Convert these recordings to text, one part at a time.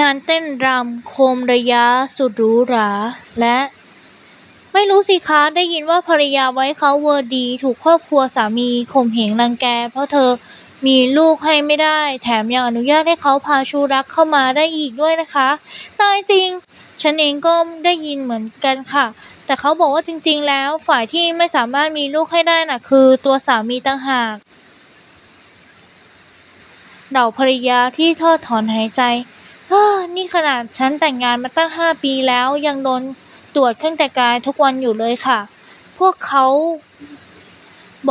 งานเต้นรำโคมระยะสุดหรูหรา และ ไม่รู้สิคะได้ยินว่าภรรยาไว้เขาเวอร์ดี ถูกครอบครัวสามีข่มเหงรังแก เพราะเธอมีลูกให้ไม่ได้ แถมยังอนุญาตให้เขาพาชูรักเข้ามาได้อีกด้วยนะคะ ตายจริง ฉันเองก็ได้ยินเหมือนกันค่ะ แต่เขาบอกว่าจริง ๆ แล้วฝ่ายที่ไม่สามารถมีลูกให้ได้น่ะ คือตัวสามีต่างหากเหล่าภรรยาที่ทอดถอนหายใจ เฮ้อนี่ขนาดฉันแต่งงานมาตั้งห้าปีแล้วยังโดนตรวจเครื่องแต่งกายทุกวันอยู่เลยค่ะ พวกเขา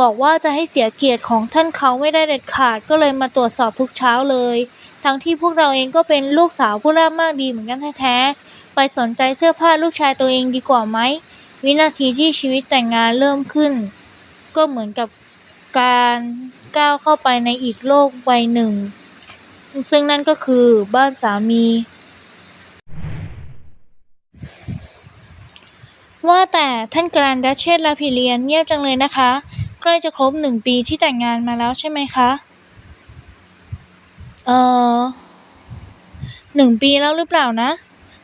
บอกว่าจะให้เสียเกียรติของท่านเขาไม่ได้เด็ดขาดก็เลยมาตรวจสอบทุกเช้าเลย ทั้งที่พวกเราเองก็เป็นลูกสาวผู้ร่ามากดีเหมือนกันแท้ๆไปสนใจเสื้อผ้าลูกชายตัวเองดีกว่าไหมวินาทีที่ชีวิตแต่งงานเริ่มขึ้น ก็เหมือนกับการก้าวเข้าไปในอีกโลกใบหนึ่ง ซึ่งนั่นก็คือบ้านสามี ว่าแต่ท่านแกรนด์ดัชเชสลาพิเลียนเงียบจังเลยนะคะ ใกล้จะครบหนึ่งปีที่แต่งงานมาแล้วใช่ไหมคะ เอ่อหนึ่งปีแล้วหรือเปล่านะ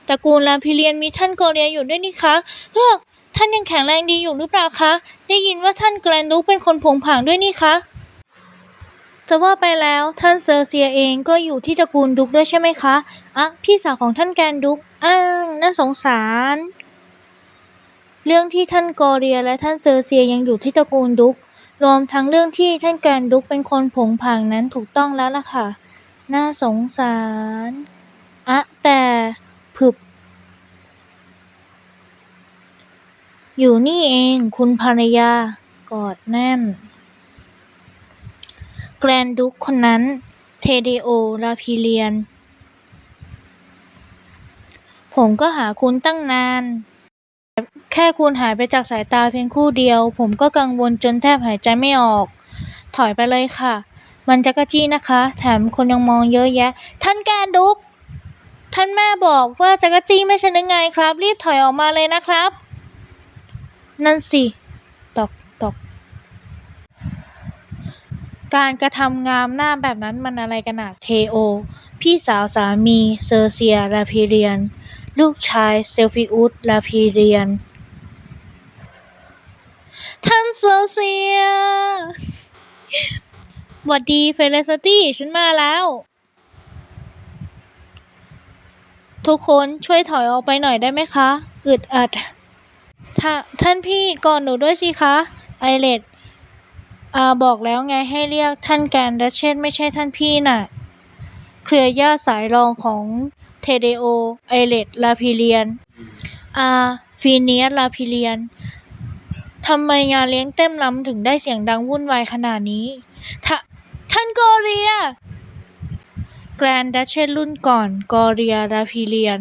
ตระกูลลาพิเลียนมีท่านโกเรียอยู่ด้วยนี่คะเฮ้อท่านยังแข็งแรงดีอยู่หรือเปล่าคะ ได้ยินว่าท่านแกรนดุกเป็นคนผงผางด้วยนี่คะ จะว่าไปแล้วท่านเซอร์เซียเองก็อยู่ที่ตระกูลดุกด้วยใช่ไหมคะ อะ พี่สาวของท่านแกรนดุกอ้างน่าสงสาร เรื่องที่ท่านกอเรียและท่านเซอร์เซียยังอยู่ที่ตระกูลดุก รวมทั้งเรื่องที่ท่านแกรนดุกเป็นคนผงผางนั้นถูกต้องแล้วล่ะค่ะ น่าสงสาร อะ แต่ผึบอยู่นี่เองคุณภรรยากอดแน่น แกรนดุกคนนั้น เทเดโอ ลาพิเลียน ผมก็หาคุณตั้งนาน แค่คุณหายไปจากสายตาเพียงคู่เดียว ผมก็กังวลจนแทบหายใจไม่ออก ถอยไปเลยค่ะ มันจักรจี้นะคะ แถมคนยังมองเยอะแยะ ท่านแกรนดุก ท่านแม่บอกว่าจักรจี้ไม่ใช่นึกไงครับ รีบถอยออกมาเลยนะครับ นั่นสิ ตอกตอก การกระทำงามหน้าแบบนั้นมันอะไรกันอะเทโอ พี่สาวสามีเซอร์เซีย ลาพิเรียน ลูกชายเซลฟิอุส ลาพิเรียน ท่านเซอร์เซียหวัดดีเฟเลสตี้ฉันมาแล้ว ทุกคนช่วยถอยออกไปหน่อยได้ไหมคะ อึดอัดท่านพี่ก่อนหนูด้วยสิคะ ไอเลด อาบอกแล้วไงให้เรียกท่านแกรนดัชเชสไม่ใช่ท่านพี่น่ะ เครือญาติสายรองของเทเดโอ ไอเลดลาพิเลียน อาฟีเนียสลาพิเลียนทำไมงานเลี้ยงเต้มล้ำถึงได้เสียงดังวุ่นวายขนาดนี้ทท่านกอเรีย แกรนดัชเชสรุ่นก่อนกอเรียลาพิเลียน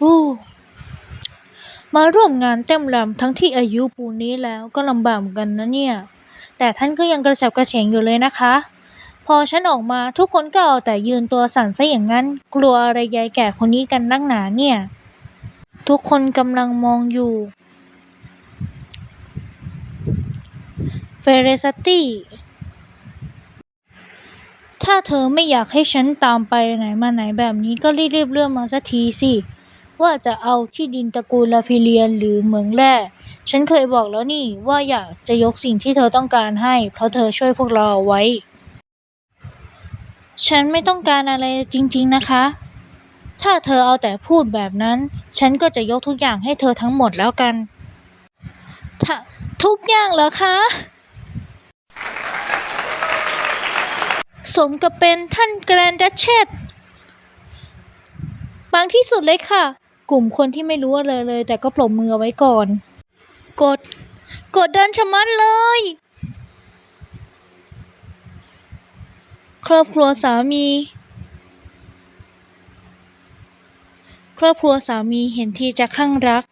ฮู้มาร่วมงานเต้มรำทั้งที่อายุปูนนี้แล้วก็ลำบากเหมือนกันนะเนี่ย แต่ท่านก็ยังกระฉับกระเฉงอยู่เลยนะคะ พอฉันออกมาทุกคนก็เอาแต่ยืนตัวสั่นซะอย่างนั้น กลัวอะไรยายแก่คนนี้กันนักหนาเนี่ย ทุกคนกำลังมองอยู่เฟเรซัตตี้ถ้าเธอไม่อยากให้ฉันตามไปไหนมาไหนแบบนี้ก็รีบๆเรื่องมาสักทีสิ ว่าจะเอาที่ดินตระกูลลาพิเลียนหรือเหมืองแร่ ฉันเคยบอกแล้วนี่ว่าอยากจะยกสิ่งที่เธอต้องการให้ เพราะเธอช่วยพวกเราเอาไว้ ฉันไม่ต้องการอะไรจริง ๆนะคะ ถ้าเธอเอาแต่พูดแบบนั้น ฉันก็จะยกทุกอย่างให้เธอทั้งหมดแล้วกันถ้าทุกอย่างเหรอคะ สมกับเป็นท่านแกรนดัชเชสบางที่สุดเลยค่ะ กลุ่มคนที่ไม่รู้อะไรเลย แต่ก็ปรบมือไว้ก่อน กด กดดันชะมัดเลย ครอบครัวสามี ครอบครัวสามีเห็นทีจะข้างรัก